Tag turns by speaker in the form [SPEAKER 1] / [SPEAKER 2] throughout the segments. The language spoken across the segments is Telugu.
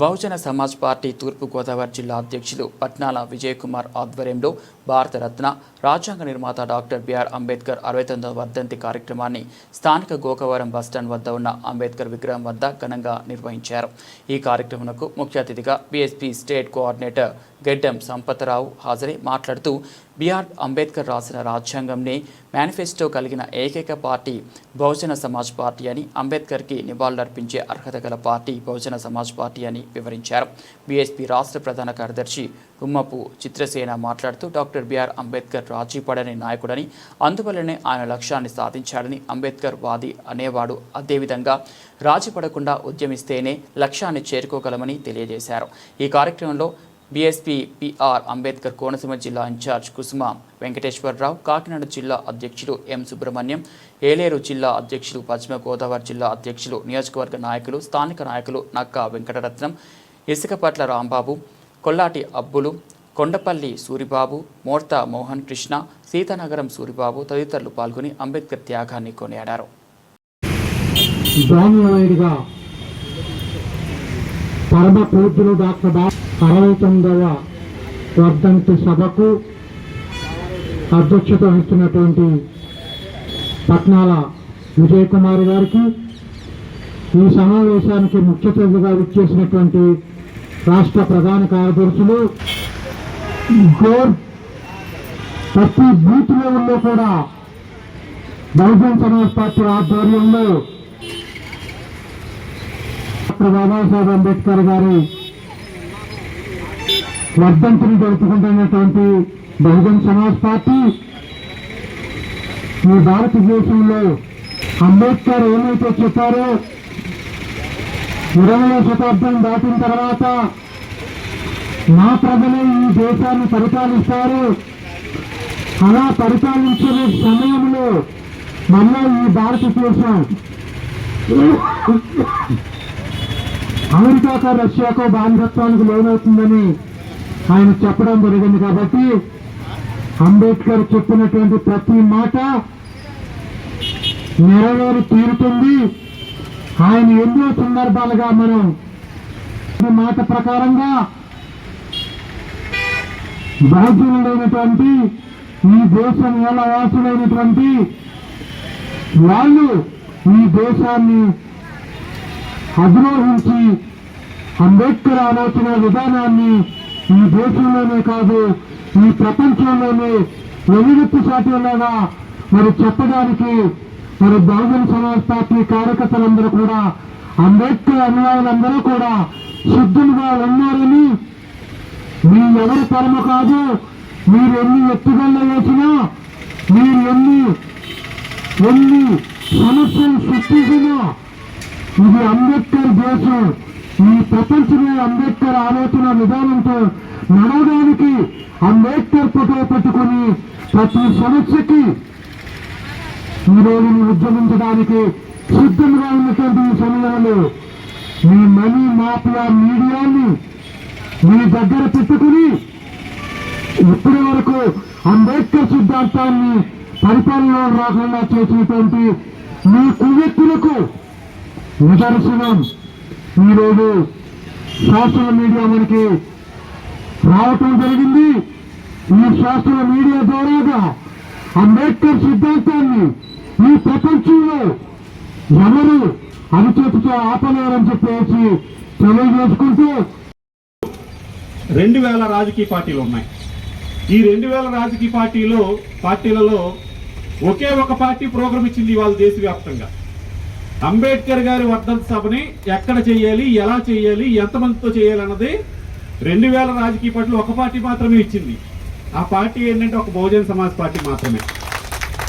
[SPEAKER 1] బహుజన సమాజ్ పార్టీ తూర్పుగోదావరి జిల్లా అధ్యక్షులు పట్నాల విజయ్ కుమార్ ఆధ్వర్యంలో భారతరత్న రాజ్యాంగ నిర్మాత డాక్టర్ బిఆర్ అంబేద్కర్ అరవై తొమ్మిదవ వర్ధంతి కార్యక్రమాన్ని స్థానిక గోకవరం బస్టాండ్ వద్ద ఉన్న అంబేద్కర్ విగ్రహం వద్ద ఘనంగా నిర్వహించారు. ఈ కార్యక్రమంకు ముఖ్య అతిథిగా బీఎస్పీ స్టేట్ కోఆర్డినేటర్ గెడ్డం సంపతరావు హాజరై మాట్లాడుతూ బిఆర్ అంబేద్కర్ రాసిన రాజ్యాంగంని మేనిఫెస్టో కలిగిన ఏకైక పార్టీ బహుజన సమాజ్ పార్టీ అని అంబేద్కర్కి నివాళులర్పించే అర్హత గల పార్టీ బహుజన సమాజ్ పార్టీ అని వివరించారు. బీఎస్పీ రాష్ట్ర ప్రధాన కార్యదర్శి గుమ్మపు చిత్రసేన మాట్లాడుతూ డాక్టర్ బిఆర్ అంబేద్కర్ రాజీపడని నాయకుడని అందువల్లనే ఆయన లక్ష్యాన్ని సాధించాడని అంబేద్కర్ వాది అనేవాడు. అదేవిధంగా రాజీ పడకుండా ఉద్యమిస్తేనే లక్ష్యాన్ని చేరుకోగలమని తెలియజేశారు. ఈ కార్యక్రమంలో బీఎస్పీ పిఆర్ అంబేద్కర్ కోనసీమ జిల్లా ఇన్ఛార్జ్ కుసుమ వెంకటేశ్వరరావు కాకినాడ జిల్లా అధ్యక్షులు ఎం సుబ్రహ్మణ్యం ఏలేరు జిల్లా అధ్యక్షులు పశ్చిమ గోదావరి జిల్లా అధ్యక్షులు నియోజకవర్గ నాయకులు స్థానిక నాయకులు నక్కా వెంకటరత్నం ఇసుకపట్ల రాంబాబు కొల్లాటి అబ్బులు కొండపల్లి సూరిబాబు మోర్తా మోహన్ కృష్ణ సీతానగరం సూరిబాబు తదితరులు పాల్గొని అంబేద్కర్ త్యాగాన్ని కొనియాడారు.
[SPEAKER 2] పరమ పూజ్యులు డాక్టర్ అరవై తొమ్మిదవ వర్ధంతి సభకు అధ్యక్షత వహిస్తున్నటువంటి పట్నాల విజయ్ కుమార్ గారికి ఈ సమావేశానికి ముఖ్య అతిథిగా విచ్చేసినటువంటి రాష్ట్ర ప్రధాన కార్యదర్శులు గోర్ ప్రతి బూత్ లెవెల్లో కూడా బహుజన్ సమాజ్ పార్టీ ఆధ్వర్యంలో డాక్టర్ బాబాసాహెబ్ అంబేద్కర్ గారి వర్ధంతిని జరుపుకుంటున్నటువంటి బహుజన్ సమాజ్ పార్టీ ఈ భారతదేశంలో అంబేద్కర్ ఏమైతే చెప్పారో ఇరవై శతాబ్దం దాటిన తర్వాత నా ప్రజలే ఈ దేశాన్ని పరిపాలిస్తారు. అలా పరిపాలించిన సమయంలో మళ్ళా ఈ భారతదేశం అమెరికాకు రష్యాకు బానిసత్వానికి లోనవుతుందని ఆయన చెప్పడం జరిగింది కాబట్టి అంబేద్కర్ చెప్పినటువంటి ప్రతి మాట నెరవేరి తీరుతుంది ఆయన ఎన్నో సందర్భాలుగా మనం మాట ప్రకారంగా బాధ్యులైనటువంటి ఈ దేశం వాసులైనటువంటి వాళ్ళు ఈ దేశాన్ని అధిరోహించి అంబేద్కర్ ఆలోచన విధానాన్ని ఈ దేశంలోనే కాదు ఈ ప్రపంచంలోనే వెలుగుత్తు సాటిలాగా మరి చెప్పడానికి మరి బహుజన సమాజ్ పార్టీ కార్యకర్తలందరూ కూడా అంబేద్కర్ అనుయాయులందరూ కూడా శుద్ధులుగా ఉన్నారని మీ ఎవరి పరమ కాదు మీరు ఎన్ని ఎత్తుగల్ల వేసినా మీరు ఎన్ని ఎన్ని సమస్యలు సృష్టించినా ఇది అంబేద్కర్ దేశం ఈ ప్రపంచమే అంబేద్కర్ ఆలోచన విధానంతో నడవడానికి అంబేద్కర్ ఫోటో పెట్టుకుని ప్రతి సమస్యకి ఈ రోజుని ఉద్యమించడానికి సిద్ధంగా ఉన్నటువంటి ఈ సమయంలో మీ మనీ మాఫియా మీడియాని మీ దగ్గర పెట్టుకుని ఇప్పటి వరకు అంబేద్కర్ సిద్ధాంతాన్ని పరిపాలనలో రాకుండా చేసినటువంటి మీ కువ్యక్తులకు నిదర్శనం. ఈరోజు సోషల్ మీడియా మనకి రావటం జరిగింది. ఈ సోషల్ మీడియా ద్వారాగా అంబేద్కర్ సిద్ధాంతాన్ని ఈ ప్రపంచంలో ఎవరు అరిచేతితో ఆపలేరని చెప్పేసి తెలియజేసుకుంటూ
[SPEAKER 3] రెండు వేల రాజకీయ పార్టీలు ఉన్నాయి. ఈ రెండు వేల రాజకీయ పార్టీలో పార్టీలలో ఒకే ఒక పార్టీ ప్రోగ్రాం ఇచ్చింది ఇవాళ దేశవ్యాప్తంగా. అంబేద్కర్ గారి వర్ధంతి సభని ఎక్కడ చేయాలి ఎలా చేయాలి ఎంతమందితో చేయాలి అన్నది రెండు వేల రాజకీయ పార్టీలు ఒక పార్టీ మాత్రమే ఇచ్చింది. ఆ పార్టీ ఏంటంటే ఒక బహుజన సమాజ్ పార్టీ మాత్రమే.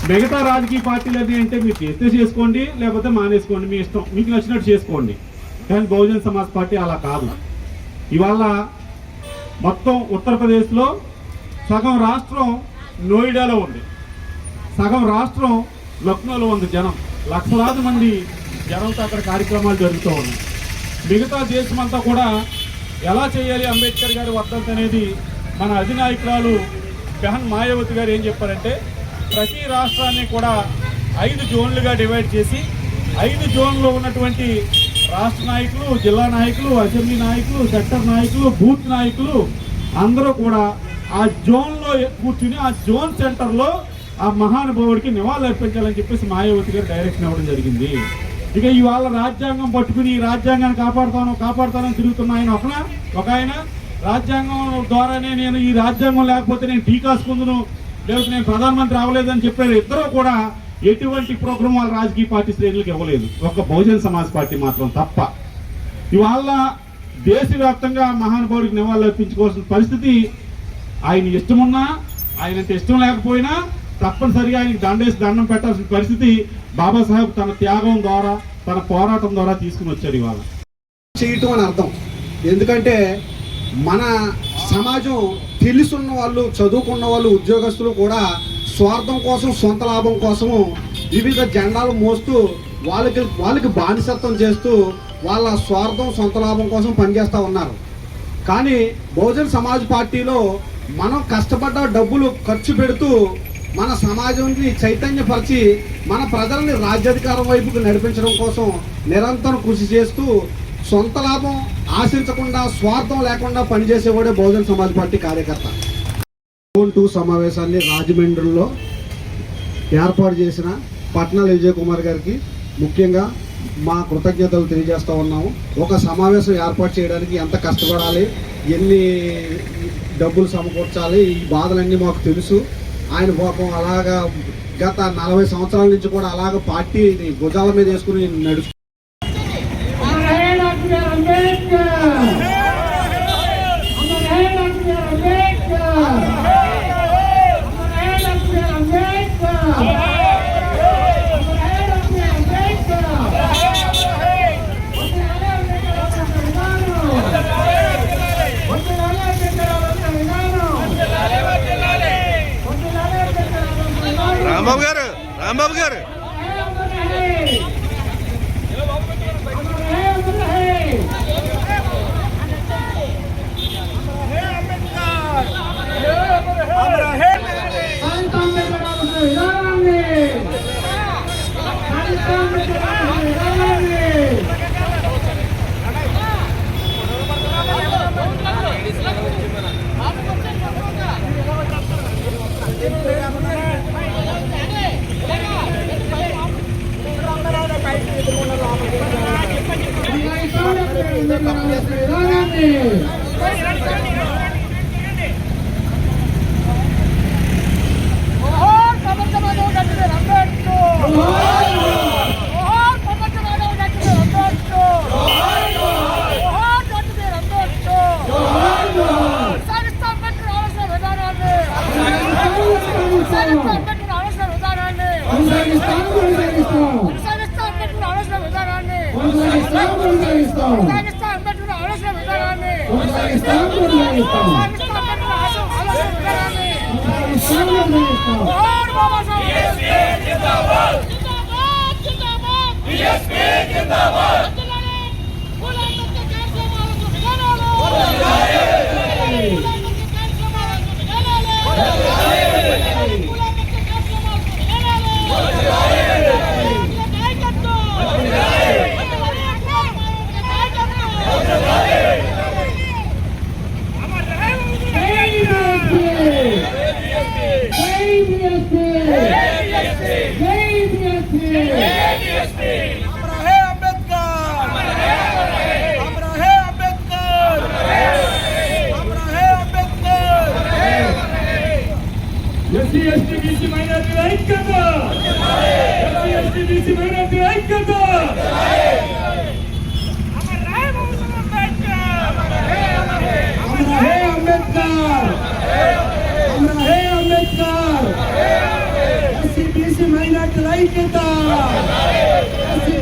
[SPEAKER 3] మిగతా రాజకీయ పార్టీలు అది అంటే మీరు చేస్తే చేసుకోండి లేకపోతే మానేసుకోండి మీ ఇష్టం. మీకు నచ్చినట్టు చేసుకోండి. కానీ బహుజన సమాజ్ పార్టీ అలా కాదు. ఇవాళ మొత్తం ఉత్తరప్రదేశ్లో సగం రాష్ట్రం నోయిడాలో ఉంది. సగం రాష్ట్రం లక్నోలో ఉంది జనం. లక్షలాది మంది జనంతో అక్కడ కార్యక్రమాలు జరుగుతూ ఉన్నాయి. మిగతా దేశమంతా కూడా ఎలా చేయాలి అంబేద్కర్ గారి వర్ధంతి అనేది మన అధినాయకురాలు పెహన్ మాయావతి గారు ఏం చెప్పారంటే ప్రతి రాష్ట్రాన్ని కూడా ఐదు జోన్లుగా డివైడ్ చేసి ఐదు జోన్లో ఉన్నటువంటి రాష్ట్ర నాయకులు జిల్లా నాయకులు అసెంబ్లీ నాయకులు సెక్టర్ నాయకులు బూత్ నాయకులు అందరూ కూడా ఆ జోన్లో కూర్చుని ఆ జోన్ సెంటర్లో ఆ మహానుభావుడికి నివాళులు అర్పించాలని చెప్పేసి మాయావతి గారు డైరెక్షన్ ఇవ్వడం జరిగింది. ఇక ఇవాళ రాజ్యాంగం పట్టుకుని ఈ రాజ్యాంగాన్ని కాపాడుతాను కాపాడుతానని తిరుగుతున్న ఆయన ఒక ఒక ఆయన? రాజ్యాంగం ద్వారానే నేను ఈ రాజ్యాంగం లేకపోతే నేను టీ కాసుకుందును లేకపోతే నేను ప్రధానమంత్రి అవ్వలేదని చెప్పారు ఇద్దరు కూడా ఎటువంటి ప్రోగ్రాం వాళ్ళ రాజకీయ పార్టీ శ్రేణులకు ఇవ్వలేదు. ఒక బహుజన్ సమాజ్ పార్టీ మాత్రం తప్ప. ఇవాళ దేశవ్యాప్తంగా మహానుభావుడికి నివాళులు అర్పించుకోవాల్సిన పరిస్థితి ఆయన ఇష్టమున్నా ఆయనంత ఇష్టం లేకపోయినా తప్పనిసరిగా ఆయనకి దండేసి దండం పెట్టాల్సిన పరిస్థితి బాబాసాహెబ్ తన త్యాగం ద్వారా తన పోరాటం ద్వారా తీసుకుని వచ్చారు ఇవాళ.
[SPEAKER 4] చేయటం అని అర్థం. ఎందుకంటే మన సమాజం తెలుసున్న వాళ్ళు చదువుకున్న వాళ్ళు ఉద్యోగస్తులు కూడా స్వార్థం కోసం సొంత లాభం కోసము వివిధ జెండాలు మోస్తూ వాళ్ళకి వాళ్ళకి బానిసత్వం చేస్తూ వాళ్ళ స్వార్థం సొంత లాభం కోసం పనిచేస్తూ ఉన్నారు. కానీ బహుజన్ సమాజ్ పార్టీలో మనం కష్టపడ్డ డబ్బులు ఖర్చు పెడుతూ మన సమాజాన్ని చైతన్యపరిచి మన ప్రజల్ని రాజ్యాధికారం వైపుకు నడిపించడం కోసం నిరంతరం కృషి చేస్తూ సొంత లాభం ఆశించకుండా స్వార్థం లేకుండా పనిచేసేవాడే బహుజన సమాజ్ పార్టీ కార్యకర్త. టూ సమావేశాన్ని రాజమండ్రిలో ఏర్పాటు చేసిన పట్నాల విజయ్ కుమార్ గారికి ముఖ్యంగా మా కృతజ్ఞతలు తెలియజేస్తూ ఉన్నాము. ఒక సమావేశం ఏర్పాటు చేయడానికి ఎంత కష్టపడాలి ఎన్ని డబ్బులు సమకూర్చాలి ఈ బాధలన్నీ మాకు తెలుసు. ఆయన పాపం అలాగా గత నలభై సంవత్సరాల నుంచి కూడా అలాగ పార్టీని భుజాల మీద వేసుకుని నడుస్తూ
[SPEAKER 5] గారు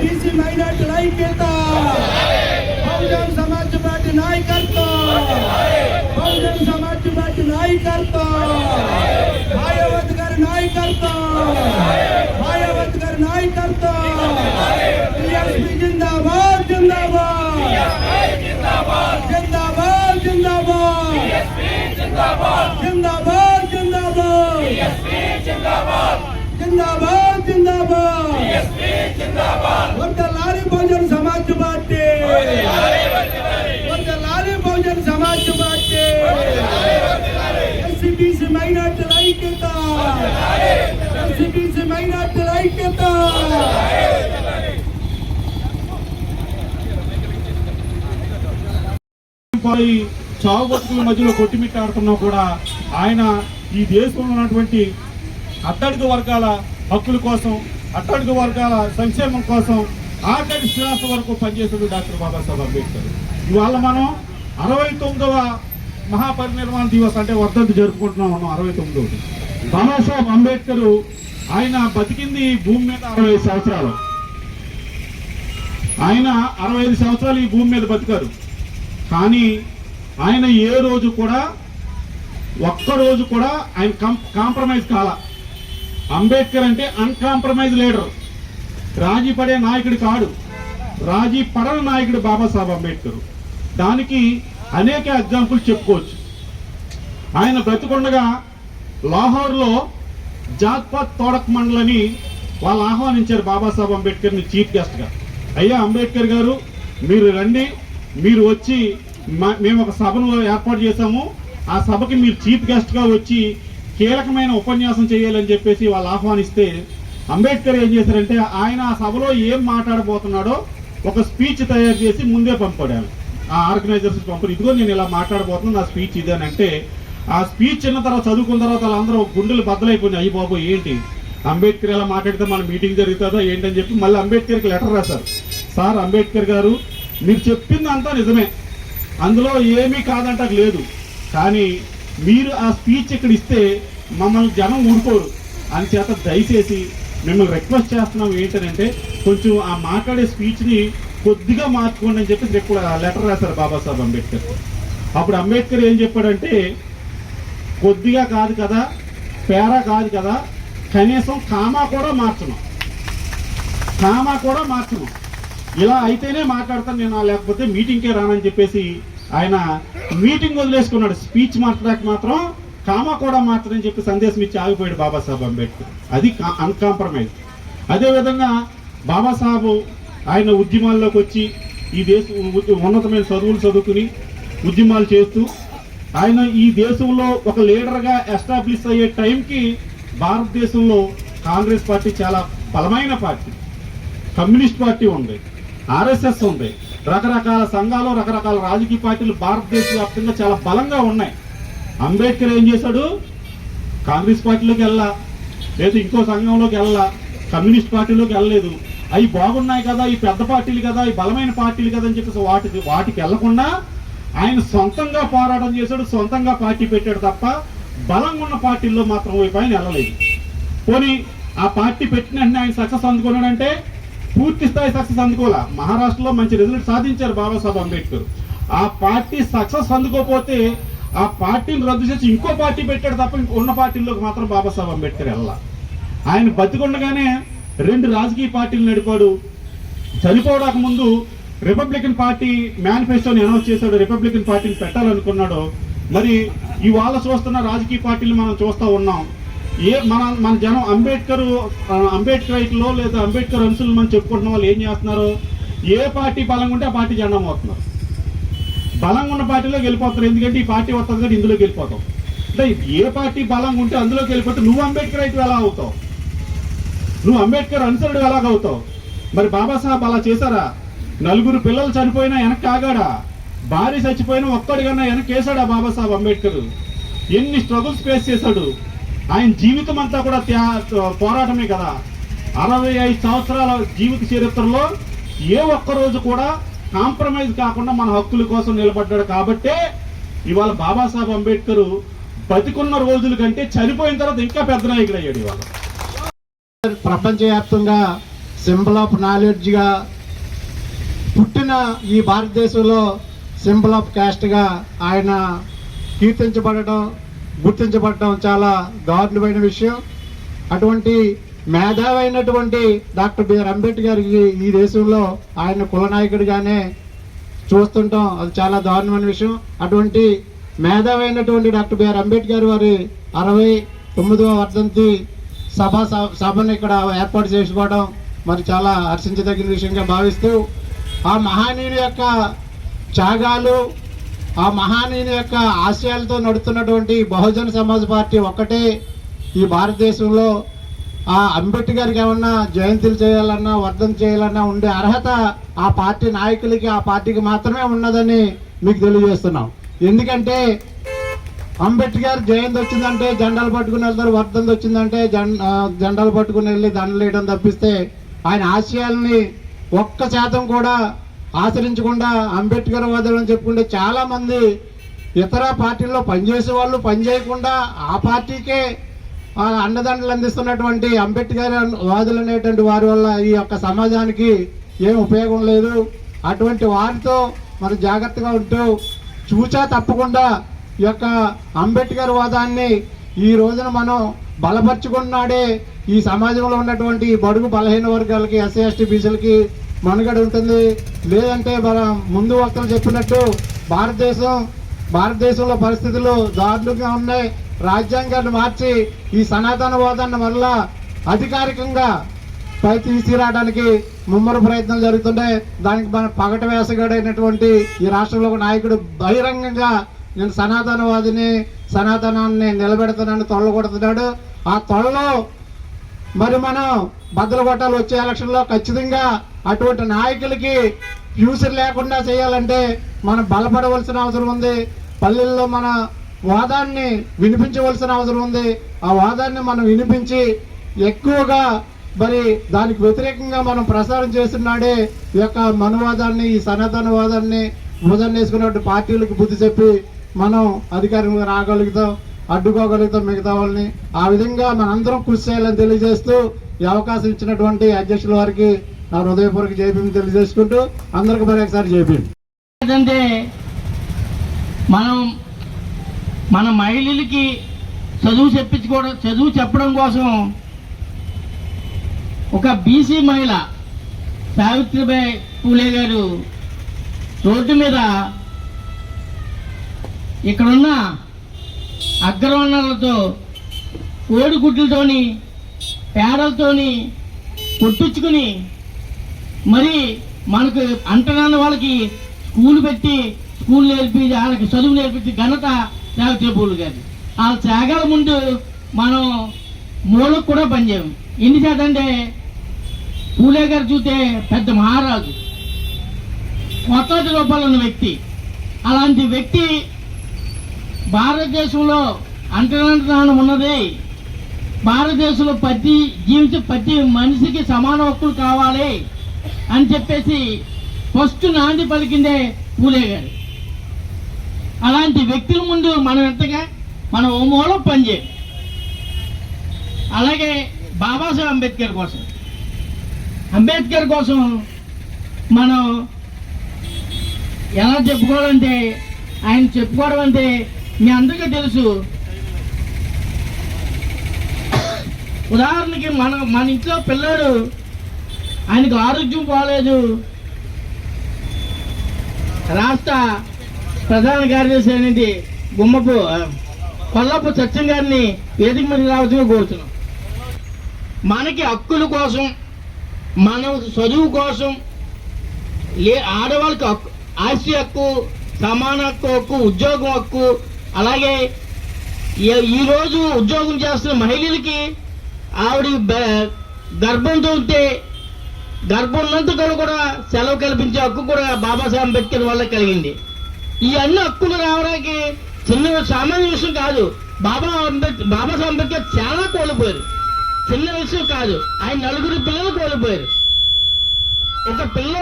[SPEAKER 6] బీసీ మైనార్టీల ఐక్యత బహుజన్ సమాజ్ పార్టీ నాయకత్వ. బహుజన్ సమాజ్ పార్టీ నాయకత్వ. మాయావతి గారి నాయకత్వ. మాయావతి గారి నాయకత్వ. టీఎస్పీ జిందాబాద్ జిందాబాద్ జిందాబాద్. జిందాబాద్ జిందాబాద్. జిందాబాద్ జిందాబాద్. జిందాబాద్ జిందాబాద్. लारी बहुजन समाज पार्टी
[SPEAKER 5] लारी Bahujan Samaj party party. Minority ఐక్యత. ఎస్సీబీసీ మైనార్టీ ఐక్యత.
[SPEAKER 3] చావు బతుకుల మధ్యలో కొట్టిమిట్టాడుతున్నా కూడా ఆయన ఈ దేశంలో ఉన్నటువంటి అట్టడుగు వర్గాల హక్కుల కోసం అట్టడుగు వర్గాల సంక్షేమం కోసం ఆఖరి శ్వాస వరకు పనిచేసాడు డాక్టర్ బాబాసాహెబ్ అంబేద్కర్. ఇవాళ మనం అరవై తొమ్మిదవ మహాపరినిర్వాణ దివస్ అంటే వర్ధంతి జరుపుకుంటున్నాం మనం అరవై తొమ్మిదవది బాబాసాహెబ్ అంబేద్కర్ ఆయన బతికింది భూమి మీద అరవై ఐదు సంవత్సరాలు. ఆయన అరవై ఐదు సంవత్సరాలు ఈ భూమి మీద బతికారు. కానీ ఆయన ఏ రోజు కూడా ఒక్క రోజు కూడా ఆయన కం- కాంప్రమైజ్ కాల. అంబేద్కర్ అంటే అన్కాంప్రమైజ్ లీడర్ రాజీ పడే నాయకుడు కాడు. రాజీ పడని నాయకుడు బాబాసాహెబ్ అంబేద్కర్. దానికి అనేక ఎగ్జాంపుల్స్ చెప్పుకోవచ్చు. ఆయన బ్రతికుండగా లాహోర్లో జాత్పాత్ తోడక్ మండలని వాళ్ళు ఆహ్వానించారు బాబాసాహెబ్ అంబేద్కర్ని చీఫ్ గెస్ట్గా అయ్యా అంబేద్కర్ గారు మీరు రండి మీరు వచ్చి మేము ఒక సభను ఏర్పాటు చేశాము. ఆ సభకి మీరు చీఫ్ గెస్ట్గా వచ్చి కీలకమైన ఉపన్యాసం చేయాలని చెప్పేసి వాళ్ళు ఆహ్వానిస్తే అంబేద్కర్ ఏం చేశారంటే ఆయన ఆ సభలో ఏం మాట్లాడబోతున్నాడో ఒక స్పీచ్ తయారు చేసి ముందే పంపడాను ఆ ఆర్గనైజర్స్ పంపారు. ఇదిగో నేను ఇలా మాట్లాడబోతున్నాను నా స్పీచ్ ఇదేనంటే ఆ స్పీచ్ చిన్న తర్వాత చదువుకున్న తర్వాత వాళ్ళందరూ గుండెలు బద్దలైపోయినాయి. అయ్యి బాబు ఏంటి? అంబేద్కర్ ఇలా మాట్లాడితే మన మీటింగ్ జరుగుతుందో ఏంటని చెప్పి మళ్ళీ అంబేద్కర్కి లెటర్ రాశారు. సార్ అంబేద్కర్ గారు మీరు చెప్పింది అంతా నిజమే. అందులో ఏమీ కాదంటకు లేదు. కానీ మీరు ఆ స్పీచ్ ఇక్కడ ఇస్తే మమ్మల్ని జనం ఊరుకోరు. అని చేత దయచేసి మిమ్మల్ని రిక్వెస్ట్ చేస్తున్నాం ఏంటంటే కొంచెం ఆ మాట్లాడే స్పీచ్ని కొద్దిగా మార్చుకోండి అని చెప్పి ఇక్కడ లెటర్ రాశారు బాబాసాహెబ్ అంబేద్కర్. అప్పుడు అంబేద్కర్ ఏం చెప్పాడంటే కొద్దిగా కాదు కదా పేరా కాదు కదా కనీసం కామా కూడా మార్చను. కామా కూడా మార్చను. ఇలా అయితేనే మాట్లాడతాను నేను లేకపోతే మీటింగ్కే రానని చెప్పేసి ఆయన మీటింగ్ వదిలేసుకున్నాడు. స్పీచ్ మాట్లాడక మాత్రం కామా కూడా మాత్రం చెప్పి సందేశం ఇచ్చి ఆగిపోయాడు బాబాసాహెబ్ అంబేద్కర్. అది అన్కాంప్రమైజ్. అదేవిధంగా బాబాసాహెబు ఆయన ఉద్యమాల్లోకి వచ్చి ఈ దేశ ఉన్నతమైన చదువులు చదువుకుని ఉద్యమాలు చేస్తూ ఆయన ఈ దేశంలో ఒక లీడర్గా ఎస్టాబ్లిష్ అయ్యే టైంకి భారతదేశంలో కాంగ్రెస్ పార్టీ చాలా బలమైన పార్టీ. కమ్యూనిస్ట్ పార్టీ ఉంది. ఆర్ఎస్ఎస్ ఉంది. రకరకాల సంఘాలు రకరకాల రాజకీయ పార్టీలు భారతదేశ వ్యాప్తంగా చాలా బలంగా ఉన్నాయి. అంబేద్కర్ ఏం చేశాడు? కాంగ్రెస్ పార్టీలోకి వెళ్ళా లేదు ఇంకో సంఘంలోకి వెళ్ళా కమ్యూనిస్ట్ పార్టీలోకి వెళ్ళలేదు. అవి బాగున్నాయి కదా ఈ పెద్ద పార్టీలు కదా ఈ బలమైన పార్టీలు కదా అని చెప్పేసి వాటికి వాటికి వెళ్ళకుండా ఆయన సొంతంగా పోరాటం చేశాడు సొంతంగా పార్టీ పెట్టాడు తప్ప బలంగా ఉన్న పార్టీల్లో మాత్రం వైపు ఆయన వెళ్ళలేదు. పోనీ ఆ పార్టీ పెట్టిన ఆయన సక్సెస్ అందుకున్నాడంటే పూర్తి స్థాయి సక్సెస్ అందుకోవాలా? మహారాష్ట్రలో మంచి రిజల్ట్ సాధించారు బాబాసాహెబ్ అంబేద్కర్. ఆ పార్టీ సక్సెస్ అందుకోపోతే ఆ పార్టీని రద్దు చేసి ఇంకో పార్టీ పెట్టాడు తప్ప ఉన్న పార్టీల్లోకి మాత్రం బాబాసాహెబ్ అంబేద్కర్ వెళ్ళాల. ఆయన బతికుండగానే రెండు రాజకీయ పార్టీలు నడిపాడు. చనిపోవడానికి ముందు రిపబ్లికన్ పార్టీ మేనిఫెస్టోని అనౌన్స్ చేశాడు. రిపబ్లికన్ పార్టీని పెట్టాలనుకున్నాడు. మరి ఇవాళ చూస్తున్న రాజకీయ పార్టీలు మనం చూస్తూ ఉన్నాం. ఏ మన మన జనం అంబేద్కర్ ఆ, అంబేద్కరైట్లో లేదా అంబేద్కర్ అంశులు మనం చెప్పుకుంటున్న వాళ్ళు ఏం చేస్తున్నారు? ఏ పార్టీ బలంగా ఉంటే ఆ పార్టీ జెండా మోస్తున్నారు. బలంగా ఉన్న పార్టీలోకి వెళ్ళిపోతారు ఎందుకంటే ఈ పార్టీ వస్తుంది కాబట్టి ఇందులోకి వెళ్ళిపోతాం. అంటే ఏ పార్టీ బలంగా ఉంటే అందులోకి వెళ్ళిపోతే నువ్వు అంబేద్కర్ అయితే ఎలా అవుతావు? నువ్వు అంబేద్కర్ అనుసరుడు ఎలాగవుతావు మరి బాబాసాహెబ్ అలా చేశారా? నలుగురు పిల్లలు చనిపోయినా వెనక్కి ఆగాడా? భార్య చచ్చిపోయినా ఒక్కడికన్నా వెనక్కి వేశాడా బాబాసాహెబ్ అంబేద్కర్? ఎన్ని స్ట్రగుల్స్ ఫేస్ చేశాడు? ఆయన జీవితం అంతా కూడా త్యా- పోరాటమే కదా. అరవై ఐదు సంవత్సరాల జీవిత చరిత్రలో ఏ ఒక్క రోజు కూడా కాంప్రమైజ్ కాకుండా మన హక్కుల కోసం నిలబడ్డాడు కాబట్టే ఇవాళ బాబాసాహెబ్ అంబేద్కర్ బతికున్న రోజుల కంటే చనిపోయిన తర్వాత ఇంకా పెద్ద నాయకుడు అయ్యాడు ఇవాళ.
[SPEAKER 7] ప్రపంచవ్యాప్తంగా సింబల్ ఆఫ్ నాలెడ్జ్గా పుట్టిన ఈ భారతదేశంలో సింబల్ ఆఫ్ క్యాస్ట్గా ఆయన కీర్తించబడటం గుర్తించబడటం చాలా దారుణమైన విషయం. అటువంటి మేధావైనటువంటి డాక్టర్ బిఆర్ అంబేద్కర్ ఈ దేశంలో ఆయన కులనాయకుడిగానే చూస్తుంటాం. అది చాలా దారుణమైన విషయం. అటువంటి మేధావైనటువంటి డాక్టర్ బిఆర్ అంబేద్కర్ వారి అరవై తొమ్మిదవ వర్ధంతి సభ సభను ఇక్కడ ఏర్పాటు చేసుకోవడం మరి చాలా హర్షించదగిన విషయంగా భావిస్తూ ఆ మహానీయుని యొక్క త్యాగాలు ఆ మహానీయుని యొక్క ఆశయాలతో నడుస్తున్నటువంటి బహుజన సమాజ్ పార్టీ ఒక్కటే ఈ భారతదేశంలో. ఆ అంబేద్కర్కి ఏమన్నా జయంతులు చేయాలన్నా వర్ధం చేయాలన్నా ఉండే అర్హత ఆ పార్టీ నాయకులకి ఆ పార్టీకి మాత్రమే ఉన్నదని మీకు తెలియజేస్తున్నాం. ఎందుకంటే అంబేద్కర్ జయంతి వచ్చిందంటే జెండాలు పట్టుకుని వెళ్తారు వర్ధంతి వచ్చిందంటే జెండాలు పట్టుకుని వెళ్ళి దండలు వేయడం తప్పిస్తే ఆయన ఆశయాల్ని ఒక్క శాతం కూడా ఆచరించకుండా అంబేద్కర్ వాదులు అని చెప్పుకుంటే చాలా మంది ఇతర పార్టీల్లో పనిచేసే వాళ్ళు పనిచేయకుండా ఆ పార్టీకే ఆ, అండదండలు అందిస్తున్నటువంటి అంబేద్కర్ వాదులు అనేటువంటి వారి వల్ల ఈ యొక్క సమాజానికి ఏం ఉపయోగం లేదు. అటువంటి వారితో మనం జాగ్రత్తగా ఉంటూ చూచా తప్పకుండా ఈ యొక్క అంబేద్కర్ వాదాన్ని ఈ రోజున మనం బలపరుచుకున్నాడే ఈ సమాజంలో ఉన్నటువంటి బడుగు బలహీన వర్గాలకి ఎస్సీ ఎస్టీ బీసీలకి మనుగడ ఉంటుంది. లేదంటే మన ముందు వక్తలు చెప్పినట్టు భారతదేశం భారతదేశంలో పరిస్థితులు దారుణంగా ఉన్నాయి. రాజ్యాంగాన్ని మార్చి ఈ సనాతనవాదాన్ని వల్ల అధికారికంగా పై తీసుకురావడానికి ముమ్మర ప్రయత్నాలు జరుగుతుంటాయి దానికి మన పగట వేసగాడైనటువంటి ఈ రాష్ట్రంలో నాయకుడు బహిరంగంగా నేను సనాతనవాదిని సనాతనాన్ని నిలబెడుతున్నాను తొల్ల కొడుతున్నాడు ఆ తొలలో మరి మనం బద్దలు కొట్టాలి వచ్చే ఎలక్షన్లో ఖచ్చితంగా అటువంటి నాయకులకి ఫ్యూచర్ లేకుండా చేయాలంటే మనం బలపడవలసిన అవసరం ఉంది. పల్లెల్లో మన వాదాన్ని వినిపించవలసిన అవసరం ఉంది. ఆ వాదాన్ని మనం వినిపించి ఎక్కువగా మరి దానికి వ్యతిరేకంగా మనం ప్రసారం చేస్తున్నాడే ఈ యొక్క మనువాదాన్ని ఈ సనాతనవాదాన్ని భుజం వేసుకున్నటువంటి పార్టీలకు బుద్ధి చెప్పి మనం అధికారంగా రాగలుగుతాం. అడ్డుకోగలుగుతాం మిగతా వాళ్ళని. ఆ విధంగా మనందరం కృషి చేయాలని తెలియజేస్తూ ఈ అవకాశం ఇచ్చినటువంటి అధ్యక్షుల వారికి నా హృదయపూర్వక జైపీని తెలియజేసుకుంటూ అందరికి మరి ఒకసారి జైపీని
[SPEAKER 8] ఏంటంటే మనం మన మహిళలకి చదువు చెప్పించుకోవడం చదువు చెప్పడం కోసం ఒక బీసీ మహిళ సావిత్రిబాయి పూలే గారు రోడ్డు మీద ఇక్కడున్న అగ్రవర్ణాలతో ఓడిగుడ్లతోని పేడలతోని కొట్టించుకుని మరి మనకు అంటరాని వాళ్ళకి స్కూల్ పెట్టి స్కూల్ నేర్పి వాళ్ళకి చదువు నేర్పించి ఘనత సావిత్రిపూలు గారి. ఆ త్యాగాల ముందు మనం మూలకు కూడా పనిచేయం ఎన్ని చేతంటే పూలే గారు చూస్తే పెద్ద మహారాజు. కొత్త రూపాయలు ఉన్న వ్యక్తి. అలాంటి వ్యక్తి భారతదేశంలో అంటనంటనం ఉన్నది. భారతదేశంలో ప్రతి జీవించే ప్రతి మనిషికి సమాన హక్కులు కావాలి అని చెప్పేసి ఫస్ట్ నాంది పలికిందే పూలే గారు. అలాంటి వ్యక్తుల ముందు మనం ఎంతగా మనం ఓ మూల పనిచేయం. అలాగే బాబాసాహెబ్ అంబేద్కర్ కోసం. అంబేద్కర్ కోసం మనం ఎలా చెప్పుకోవాలంటే ఆయన చెప్పుకోవడం అంటే మీ అందరికీ తెలుసు. ఉదాహరణకి మన మన ఇంట్లో పిల్లాడు ఆయనకు ఆరోగ్యం బాగాలేదు రాష్ట్ర ప్రధాన కార్యదర్శి అనేది గుమ్మపు కొల్లపు సత్యం గారిని వేదిక మీద రావచ్చుగా కోరుతున్నాం. మనకి హక్కుల కోసం మన చదువు కోసం లే ఆడవాళ్ళకి హక్కు ఆస్తి హక్కు సమాన హక్కు హక్కు ఉద్యోగం హక్కు అలాగే ఈ- ఈరోజు ఉద్యోగం చేస్తున్న మహిళలకి ఆవిడ గర్భంతో ఉంటే గర్భం ఉన్నంత కూడా సెలవు కల్పించే హక్కు కూడా బాబాసాహెబ్ అంబేద్కర్ వల్ల కలిగింది. ఈ అన్ని హక్కులు రావడానికి చిన్న సామాన్య విషయం కాదు. బాబా అంబేద్కర్ బాబాసాహెబ్ అంబేద్కర్ చాలా కోల్పోయారు. చిన్న విషయం కాదు. ఆయన నలుగురు పిల్లలు కోల్పోయారు. ఒక పిల్ల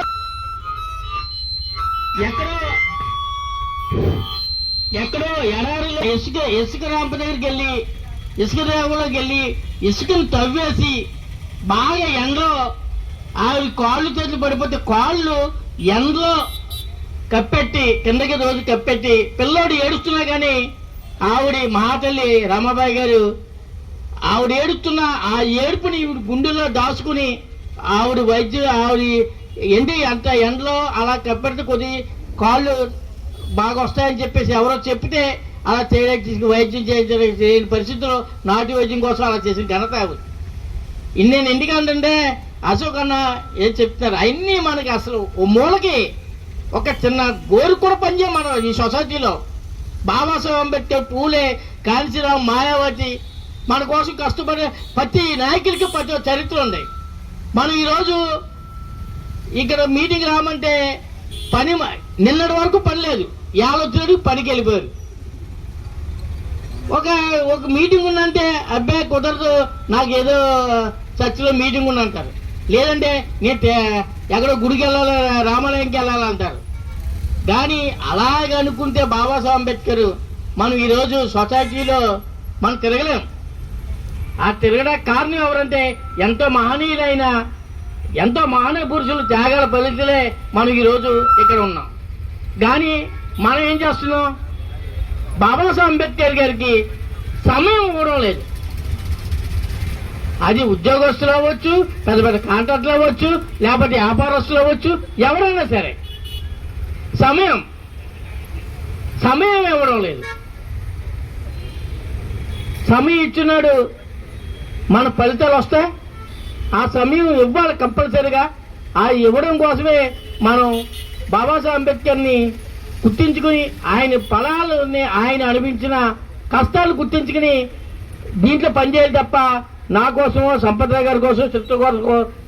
[SPEAKER 8] ఎక్కడ ఎక్కడో ఎడారిలో ఇసుక ఇసుక రాంప దగ్గరికి వెళ్ళి ఇసుక రేవులోకి వెళ్ళి ఇసుకను తవ్వేసి బాగా ఎండలో ఆవిడ కాళ్ళు చేతులు పడిపోతే కాళ్ళు ఎండలో కప్పెట్టి కిందకి రోజు కప్పెట్టి పిల్లోడు ఏడుస్తున్నా కానీ ఆవిడ మహాతల్లి రమాబాయి గారు ఆవిడ ఏడుస్తున్న ఆ ఏడుపుని ఈవిడ గుండెలో దాచుకుని ఆవిడ వైద్య ఆవిడ ఎండి అంత ఎండలో అలా కప్పెడితే కొద్ది కాళ్ళు బాగా వస్తాయని చెప్పేసి ఎవరో చెప్తే అలా చేయడానికి తీసుకు వైద్యం చేయించడానికి చేయని పరిస్థితుల్లో నాటు వైద్యం కోసం అలా చేసిన ఘనత ఆవిడ నేను ఎందుకంటే అశోక్ అన్న ఏం చెప్తున్నారు? అన్నీ మనకి అసలు ఓ మూలకి ఒక చిన్న గోరు కూడా పనిచేయం మనం ఈ సొసైటీలో. బాబాసాహెబ్ అంబేద్కర్ పూలే కాంచీరావు మాయావతి మన కోసం కష్టపడే ప్రతి నాయకుడికి ప్రతి ఒక్క చరిత్ర ఉంది. మనం ఈరోజు ఇక్కడ మీటింగ్ రామంటే పని నిన్నటి వరకు పని లేదు. యావత్తు పనికి వెళ్ళిపోయారు ఒక ఒక మీటింగ్ ఉందంటే అబ్బాయి కుదరదు నాకు ఏదో చర్చిలో మీటింగ్ ఉందంటారు. లేదంటే నేను ఎక్కడో గుడికి వెళ్ళాలి రామాలయంకి వెళ్ళాలంటారు కానీ అలాగ అనుకుంటే బాబాసాహెబ్ అంబేద్కర్ మనం ఈరోజు సొసైటీలో మనం తిరగలేం. ఆ తిరగడానికి కారణం ఎవరంటే ఎంతో మహనీయులైన ఎంతో మహనీయ పురుషులు త్యాగాల ఫలితలే మనం ఈరోజు ఇక్కడ ఉన్నాం. కానీ మనం ఏం చేస్తున్నాం? బాబాసాహెబ్ అంబేద్కర్ గారికి సమయం ఇవ్వడం లేదు. అది ఉద్యోగస్తులు అవ్వచ్చు పెద్ద పెద్ద కాంట్రాక్టులు అవ్వచ్చు లేకపోతే వ్యాపారస్తులు అవ్వచ్చు ఎవరైనా సరే. సమయం. సమయం ఇవ్వడం లేదు. సమయం ఇచ్చినాడు మన ఫలితాలు వస్తాయి. ఆ సమయం ఇవ్వాలి కంపల్సరిగా. ఆ ఇవ్వడం కోసమే మనం బాబాసాహెబ్ అంబేద్కర్ని గుర్తించుకుని ఆయన ఫలాలని ఆయన అనిపించిన కష్టాలు గుర్తించుకుని దీంట్లో పనిచేయాలి తప్ప నా కోసమో సంపద గారి కోసం చిత్ర కోసం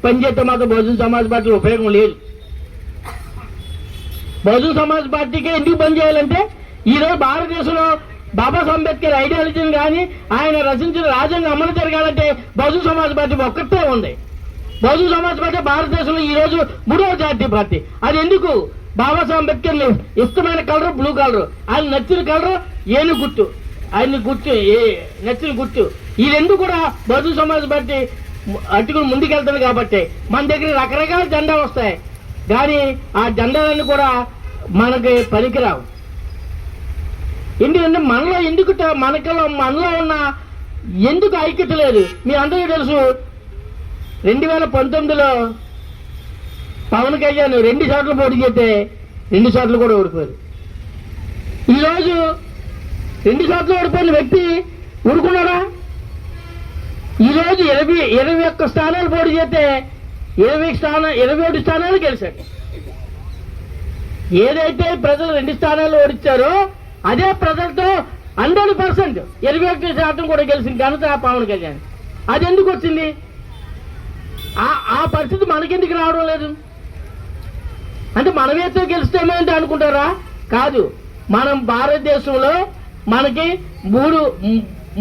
[SPEAKER 8] పనిచేస్తే మాత్రం బహుజన సమాజ్ పార్టీ ఉపయోగం లేదు. బహుజన సమాజ్ పార్టీకి ఎందుకు పనిచేయాలంటే ఈరోజు భారతదేశంలో బాబాసాహెబ్ అంబేద్కర్ ఐడియాలజీని కానీ ఆయన రచించిన రాజ్యాంగం అమలు జరగాలంటే బహుజన సమాజ్ పార్టీ ఒక్కటే ఉంది. బహుజన సమాజ్ పార్టీ భారతదేశంలో ఈరోజు మూడవ జాతీయ పార్టీ. అది ఎందుకు? బాబాసాహెబ్ అంబేద్కర్ ఇష్టమైన కలర్ బ్లూ కలర్ ఆయన నచ్చిన కలర్ ఏను గుర్తు ఆయన గుర్తు ఏ నచ్చిన గుర్తు ఈ రెండు కూడా బహుజన సమాజ్ పార్టీ అట్టుకుని ముందుకెళ్తాను కాబట్టి మన దగ్గర రకరకాల జెండా వస్తాయి. కానీ ఆ జెండాలన్నీ కూడా మనకి పనికిరావు. ఎందుకంటే మనలో ఎందుకు మనకలో మనలో ఉన్న ఎందుకు ఐక్యత లేదు? మీ అందరికీ తెలుసు రెండు వేల పంతొమ్మిదిలో పవన్ కళ్యాణ్ రెండు సార్లు పోటీ చేస్తే రెండు సార్లు కూడా ఓడిపోయారు ఈరోజు రెండు సార్లు ఓడిపోయిన వ్యక్తి ఊరుకున్నాడా? ఈరోజు ఇరవై ఇరవై ఒక్క స్థానాలు పోటీ చేస్తే ఇరవై స్థానం ఇరవై ఒకటి స్థానాలు గెలిచాడు. ఏదైతే ప్రజలు రెండు స్థానాలు ఓడిచ్చారో అదే ప్రజలతో హండ్రెడ్ పర్సెంట్ ఇరవై ఒకటి శాతం కూడా గెలిచిన ఘనత పవన్ కళ్యాణ్. అది ఎందుకు వచ్చింది? ఆ ఆ పరిస్థితి మనకెందుకు రావడం లేదు? అంటే మనమేతో గెలుస్తామే అంటే అనుకుంటారా? కాదు. మనం భారతదేశంలో మనకి మూడు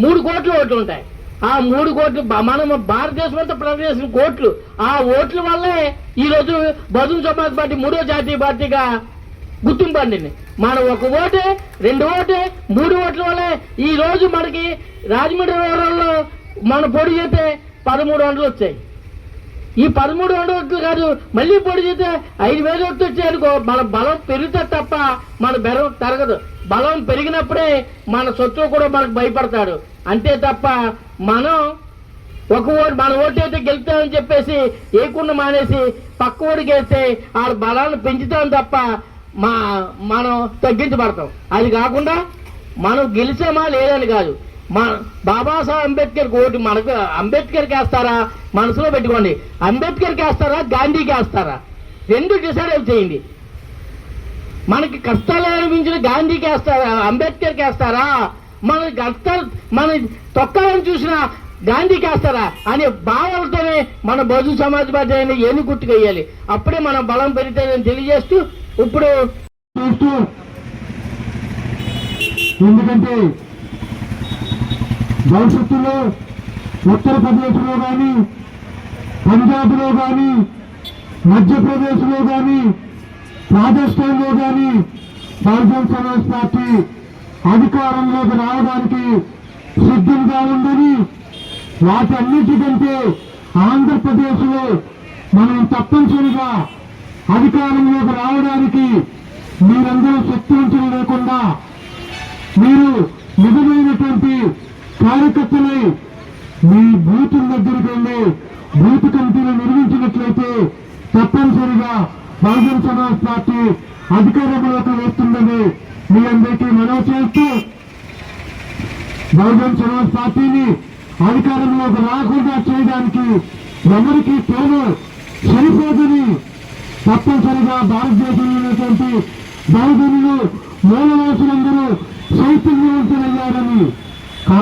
[SPEAKER 8] మూడు కోట్ల ఓట్లు ఉంటాయి. ఆ మూడు కోట్లు మనం భారతదేశం అంతా ప్రవేశించిన కోట్లు ఆ ఓట్ల వల్లే ఈరోజు బహుజన సమాజ్ పార్టీ మూడో జాతీయ పార్టీగా గుర్తింపు పండింది మనం ఒక ఓటే రెండు ఓటే మూడు ఓట్ల వల్లే ఈ రోజు మనకి రాజమండ్రి రూరల్లో మన పొడి చేస్తే పదమూడు వందలు వచ్చాయి. ఈ పదమూడు వందల ఓట్లు కాదు మళ్ళీ పొడి చేస్తే ఐదు వేల ఓట్లు వచ్చాయనుకో మన బలం పెరిగితే తప్ప మన బలం తరగదు. బలం పెరిగినప్పుడే మన శత్రువు కూడా మనకు భయపడతాడు. అంతే తప్ప మనం ఒక ఓటు మన ఓటు అయితే గెలుస్తామని చెప్పేసి ఏకుండా మానేసి పక్క ఓడికి వేస్తే వాళ్ళ బలాన్ని పెంచుతాం తప్ప మా మనం తగ్గించబడతాం. అది కాకుండా మనం గెలిచామా లేదని కాదు. మా బాబాసాహెబ్ అంబేద్కర్ ఓటు మనకు అంబేద్కర్కి వేస్తారా మనసులో పెట్టుకోండి. అంబేద్కర్కి వేస్తారా గాంధీకి వేస్తారా రెండు డిసైడ్ చేయండి. మనకి కష్టాలు అనిపించిన గాంధీకి వేస్తారా అంబేద్కర్కి వేస్తారా మన కష్టాలు మన తొక్కాలని చూసిన గాంధీకి వేస్తారా అనే భావాలతోనే మన బహుజన సమాజ్ పార్టీ అయిన ఏను గుర్తుకొయ్యాలి అప్పుడే మన బలం పెరుగుతుందని తెలియజేస్తూ ఇప్పుడు
[SPEAKER 2] ఎందుకంటే భవిష్యత్తులో ఉత్తరప్రదేశ్లో కానీ పంజాబ్లో కానీ మధ్యప్రదేశ్లో కానీ రాజస్థాన్లో కానీ బహుజన్ సమాజ్ పార్టీ అధికారంలోకి రావడానికి సిద్ధంగా ఉందని వాటన్నిటికంటే ఆంధ్రప్రదేశ్లో మనం తప్పనిసరిగా అధికారంలోకి రావడానికి మీరందరూ శక్తివంతులు లేకుండా మీరు నిజమైనటువంటి కార్యకర్తలై మీ బూతుల దగ్గరికి వెళ్ళి బూత్ కమిటీలు నిర్మించినట్లయితే తప్పనిసరిగా బహుజన సమాజ్ పార్టీ అధికారంలోకి వస్తుందని మీ అందరికీ మనవి చేస్తూ బహుజన సమాజ్ పార్టీని అధికారంలోకి రాకుండా చేయడానికి ఎవరికి తోడు సరిపోదని తప్పనిసరిగా భారతదేశంలో ఉన్నటువంటి బౌద్ధులు మూలవాసులందరూ చైతన్యవంతులయ్యారని